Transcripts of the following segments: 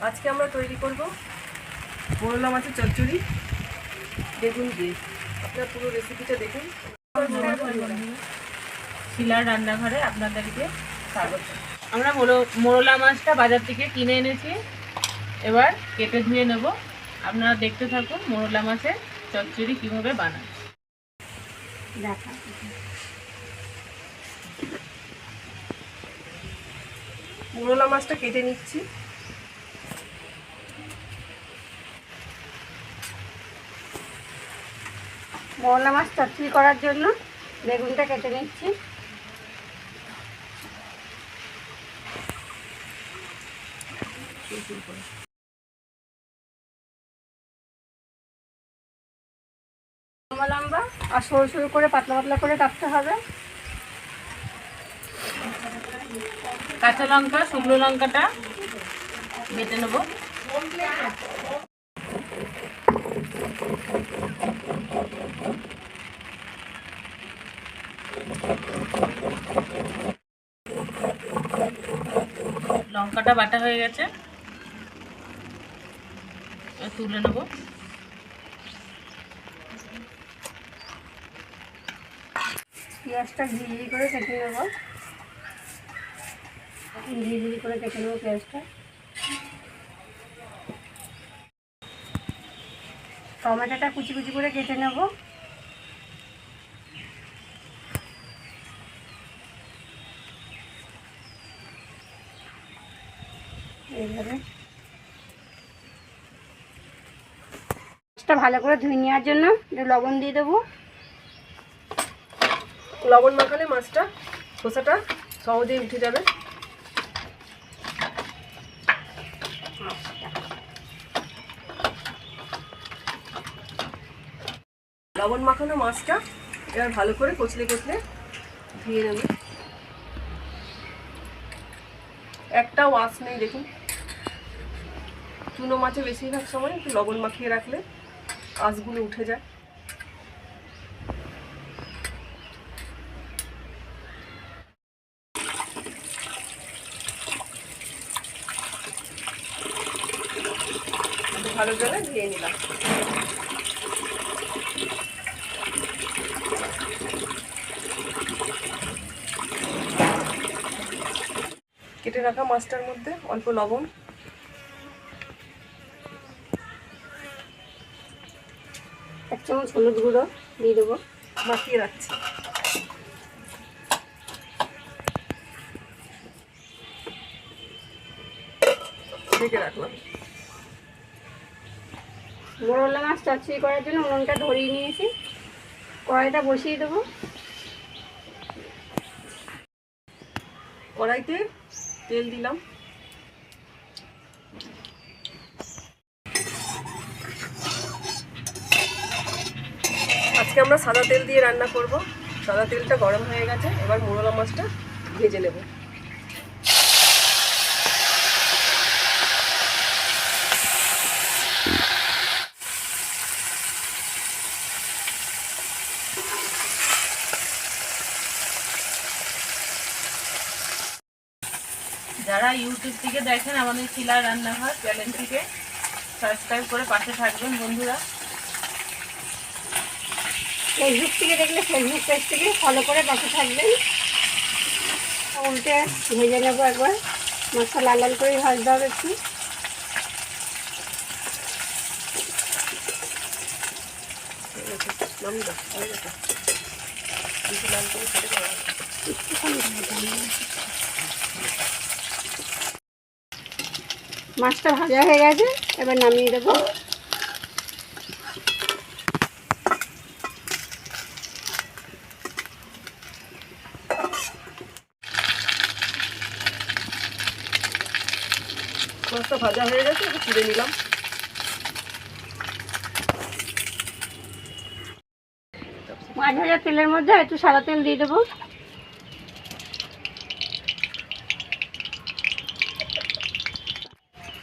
আজকে আমরা তৈরি করব মোরলা মাছের চচ্চড়ি। বেগুন দিয়ে। আপনার পুরো রেসিপিটা দেখুন। শিলার রান্নাঘরে আপনাদেরকে স্বাগত। আমরা মোরো- মোরলা মাছটা বাজার থেকে কিনে এনেছি। এবার কেটে ধুয়ে নেব। আপনারা দেখতে থাকুন মোরলা মাছের চচ্চড়ি কীভাবে বানায় দেখা মোরলা মাছটা কেটে নিচ্ছি। মৌলা মাছ চচ্চড়ি করার জন্য বেগুনটা কেটে নিচ্ছি। লম্বা লম্বা আর সরু সরু করে পাতলা পাতলা করে কাটতে হবে। কাঁচা লঙ্কা, শুকনো লঙ্কাটা বেটে নেব। লঙ্কাটা বাটা হয়ে গেছে। তুলে নেব। পেঁয়াজটা ঝিরি করে কেটে নেব। ঝিরি ঝিরি করে কেটে নেব পেঁয়াজটা। টমেটোটা কুচি কুচি করে কেটে নেব। এইভাবে মাছটা ভালো করে ধুয়ে নেওয়ার জন্য লবণ দিয়ে দেবো। লবণ মাখালে মাছটা, খোসাটা সহজেই উঠে যাবে। লবণ মাখানো মাছটা এবার ভালো করে কচলে কচলে ধুয়ে নেবে। একটা ওয়াশ নেই, দেখুন। চুনো মাছে বেশিরভাগ সময় একটু লবণ মাখিয়ে রাখলে আঁশগুলো উঠে যায়। ভালো জলে ধুয়ে নিলাম। কেটে রাখা মাছটার মধ্যে অল্প লবণ চামচ হলুদ গুঁড়ো দিয়ে দেবো। মাখিয়ে রাখছি। ঢেকে রাখলাম। মোরলা মাছ চচ্চড়ি করার জন্য উনুনটা ধরিয়ে নিয়েছি। কড়াইটা বসিয়ে দেবো। কড়াইতে তেল দিলাম। আমরা সাদা তেল দিয়ে রান্না করব। সাদা তেলটা গরম হয়ে গেছে, এবার মোরলা মাছটা ভেজে নেব। যারা ইউটিউব থেকে দেখেন আমাদের শিলার রান্নাঘর চ্যানেলটিকে সাবস্ক্রাইব করে পাশে থাকবেন বন্ধুরা। ফেসবুক থেকে দেখলে ফেসবুক পেজ থেকে ফলো করে পাশে থাকবেন। উল্টে ভেজে নেব একবার। মাছটা লাল লাল করে ভাজতে হবে একটু। মাছটা ভাজা হয়ে গেছে এবার নামিয়ে দেবো মাছটা ভাজা হয়ে গেছে একটু তুলে নিলাম। মাছ ভাজা তেলের মধ্যে একটু সাদা তেল দিয়ে দেবো।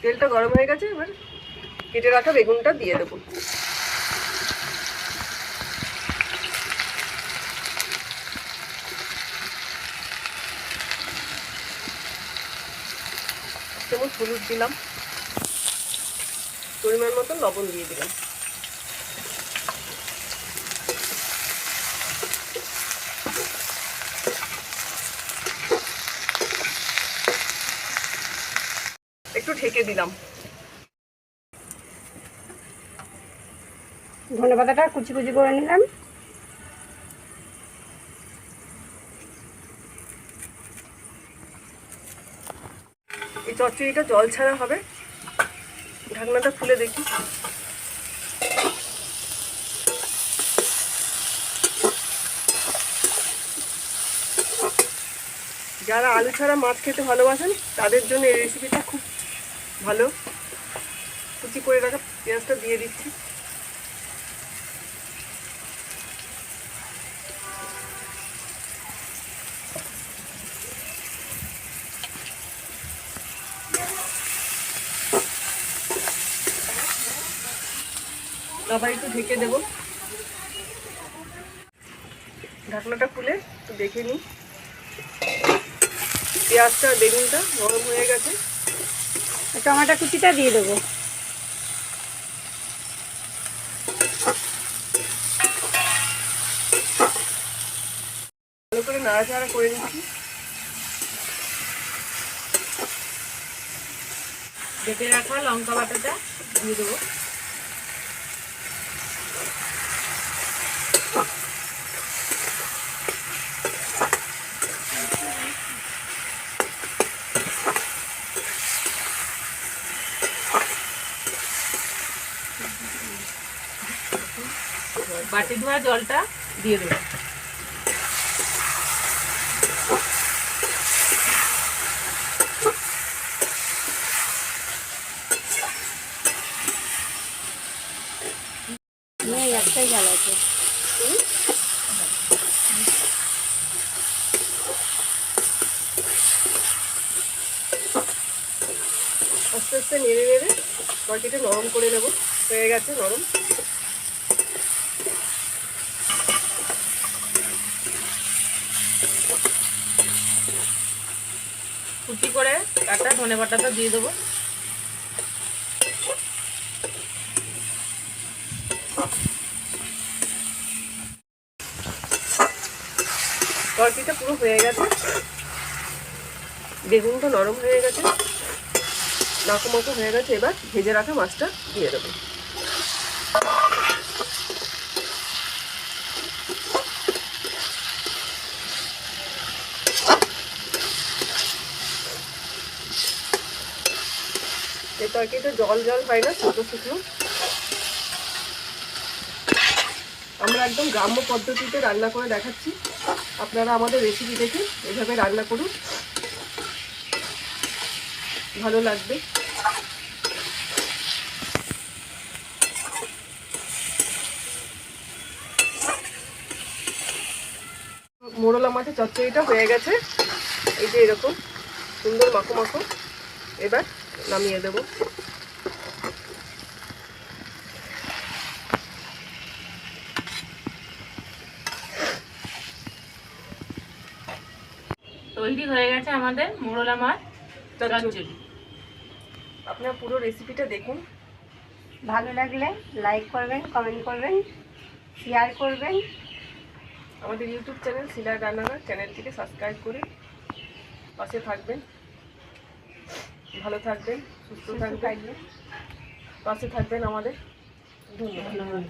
তেলটা গরম হয়ে গেছে এবার কেটে রাখা বেগুনটা দিয়ে দেবো। চামচ হলুদ দিলাম। পরিমাণ মতো লবণ দিয়ে দিলাম। একটু ঢেকে দিলাম। ধনে পাতাটা কুচি কুচি করে নিলাম। এই চচ্চড়িটা জল ছাড়া হবে। ঢাকনাটা খুলে দেখি। যারা আলু ছাড়া মাছ খেতে ভালোবাসেন, তাদের জন্য এই রেসিপিটা খুব ভালো। কুচি করে রাখা পেঁয়াজটা দিয়ে দিচ্ছি। আবার একটু ঢেকে দেব। ঢাকনাটা খুলে একটু দেখে নিই। পেঁয়াজটা বেগুনটা নরম হয়ে গেছে। টমাটো কুচিটা দিয়ে দেবো। ভালো করে নাড়াচাড়া করে নিচ্ছি। বেটে রাখা লঙ্কা বাটাটা দিয়ে দেবো। বাটি ধোয়া জলটা দিয়ে দেবো। নেই একটাই জাল আছে। আস্তে আস্তে নেড়ে নেড়ে বাটিটা নরম করে নেব। হয়ে গেছে নরম। কুচি করে কাটা ধনে বাটাটা দিয়ে দেবো। তরকারিটা পুরো হয়ে গেছে। বেগুনটা নরম হয়ে গেছে। নাকো হয়ে গেছে। এবার ভেজে রাখা মাছটা দিয়ে দেবো। এই তরকারিটা জল জল হয় না শুকনো শুকনো আমরা একদম গ্রাম্য পদ্ধতিতে রান্না করে দেখাচ্ছি। আপনারা আমাদের রেসিপি দেখে এভাবে রান্না করুন। ভালো লাগবে। মোরলা মাছের চচ্চড়িটা হয়ে গেছে। এই যে এরকম, সুন্দর মাখো মাখো। এবার নামিয়ে দেবো। তৈরি হয়ে গেছে আমাদের মোরলা মাছ চচ্চড়ি। আপনারা পুরো রেসিপিটা দেখুন। ভালো লাগলে লাইক করবেন কমেন্ট করবেন শেয়ার করবেন। আমাদের ইউটিউব চ্যানেল সিলার রান্নাঘর চ্যানেলটিকে সাবস্ক্রাইব করে পাশে থাকবেন। ভালো থাকবেন সুস্থ থাকবেন। পাশে থাকবেন আমাদের। ধন্যবাদ।